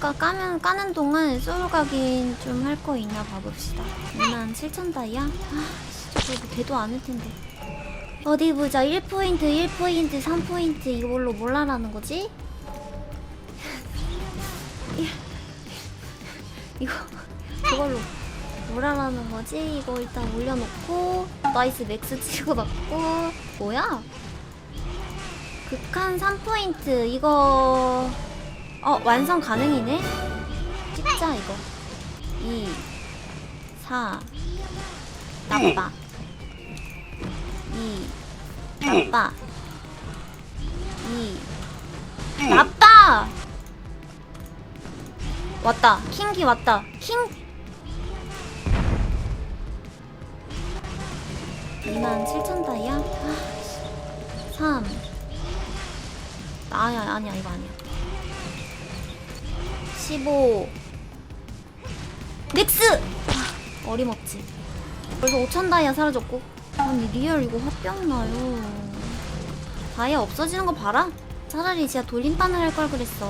까 까면 까는 동안 각인 좀할 거 있나 봐봅시다. 2만 7천 다이아? 아, 진짜 그거 돼도 않을 텐데. 어디 보자. 1포인트, 1포인트, 3포인트 이걸로 뭘라라는 거지? 이거 그걸로 뭐라라는 거지? 이거 일단 올려놓고 나이스 맥스 찍어놨고 뭐야? 극한 3포인트 이거 어 완성 가능이네? 찍자 이거. 2 4 나빠. 2 나빠. 2 나빠! 왔다. 킹기 왔다. 킹! 2만 7천 다이아? 아, 3 아니야 아니야. 이거 아니야 15 넥스! 아, 어림없지. 벌써 5천 다이아 사라졌고. 아니 리얼 이거 화병 나요. 다이아 없어지는 거 봐라. 차라리 진짜 돌림판을 할 걸 그랬어.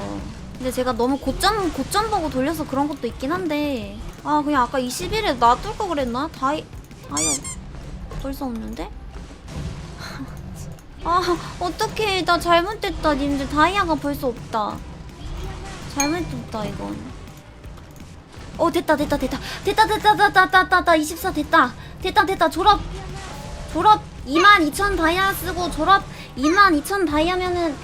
근데 제가 너무 고점 고점 보고 돌려서 그런 것도 있긴 한데. 아 그냥 아까 20일에 놔둘 거 그랬나? 다이 다이아 벌써 없는데? 아 어떡해. 나 잘못됐다. 님들 다이아가 벌써 없다 잘못됐다 이건. 어 됐다 됐다 됐다. 됐다 됐다 됐다 됐다 됐다 24 됐다. 됐다 됐다. 졸업. 졸업. 22,000 다이아 쓰고 졸업. 22,000 다이아면은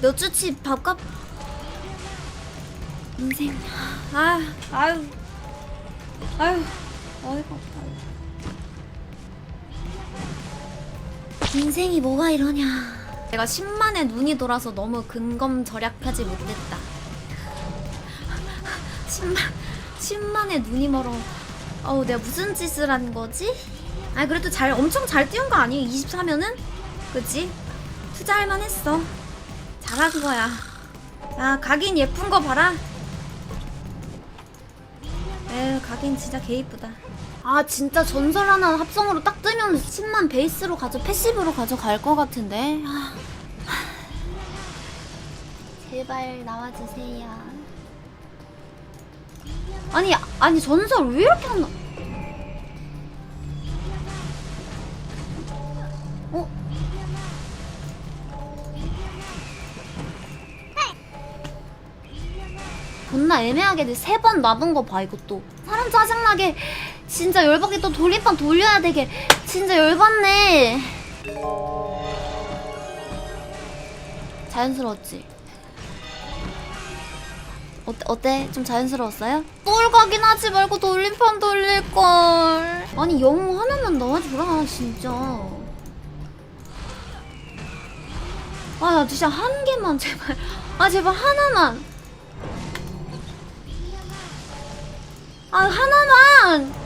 몇 주치 밥값? 인생. 아 아유. 아유 어이가 없다. 인생이 뭐가 이러냐 내가 10만에 눈이 돌아서 너무 근검 절약하지 못했다. 10만 10만에 눈이 멀어. 어우 내가 무슨 짓을 한 거지? 아 그래도 잘 엄청 잘 띄운 거 아니에요? 24면은? 그치? 투자할 만 했어. 잘한 거야. 아 각인 예쁜 거 봐라. 에휴 각인 진짜 개 이쁘다 아 진짜 전설 하나 합성으로 딱 뜨면 10만 베이스로 가져 패시브로 가져갈 것 같은데 아. 제발 나와주세요 아니 아니 전설 왜 이렇게 안 나? 어? 존나 애매하게 세번 남은 거봐 이것도 사람 짜증나게 진짜 열받게 또 돌림판 돌려야 되게 진짜 열받네 자연스러웠지? 어때, 어때? 좀 자연스러웠어요? 똘가긴 하지 말고 돌림판 돌릴걸 아니 영웅 하나만 넣어주라 진짜 아나 진짜 한 개만 제발 아 제발 하나만 아 하나만